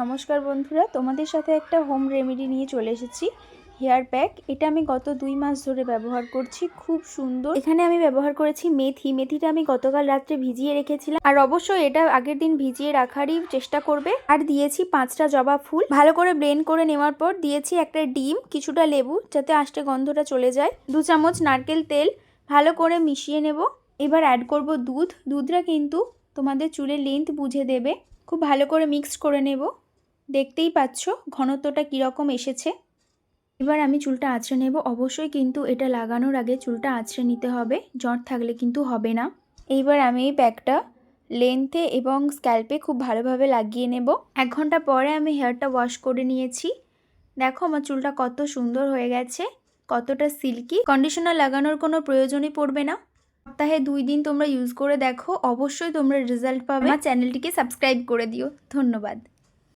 নমস্কার বন্ধুরা, তোমাদের সাথে একটা হোম রেমেডি নিয়ে চলে এসেছি হেয়ার প্যাক এটা আমি গত দুই মাস ধরে ব্যবহার করছি, খুব সুন্দর। এখানে আমি ব্যবহার করেছি মেথি, মেথিটা আমি গতকাল রাত্রে ভিজিয়ে রেখেছিলাম। আর অবশ্যই এটা আগের দিন ভিজিয়ে রাখারই চেষ্টা করবে। আর দিয়েছি পাঁচটা জবা ফুল। ভালো করে ব্লেন্ড করে নেওয়ার পর দিয়েছি একটা ডিম, কিছুটা লেবু, যাতে আষ্টে গন্ধটা চলে যায়। দু চামচ নারকেল তেল, ভালো করে মিশিয়ে নেব। এবার অ্যাড করব দুধ। দুধটা কিন্তু তোমাদের চুলের লেন্থ বুঝে দেবে। খুব ভালো করে মিক্সড করে নেব। দেখতেই পাচ্ছ ঘনত্বটা কীরকম এসেছে। এবার আমি চুলটা আঁচড়ে নেব। অবশ্যই কিন্তু এটা লাগানোর আগে চুলটা আঁচড়ে নিতে হবে। জট থাকলে কিন্তু হবে না। এইবার আমি এই প্যাকটা লেন্থে এবং স্ক্যাল্পে খুব ভালোভাবে লাগিয়ে নেব। এক ঘণ্টা পরে আমি হেয়ারটা ওয়াশ করে নিয়েছি। দেখো আমার চুলটা কত সুন্দর হয়ে গেছে, কতটা সিল্কি কন্ডিশনার লাগানোর কোনো প্রয়োজনই পড়বে না। সপ্তাহে দুই দিন তোমরা ইউজ করে দেখো। অবশ্যই তোমরা রেজাল্ট পাবে। আমার চ্যানেলটিকে সাবস্ক্রাইব করে দিও। ধন্যবাদ।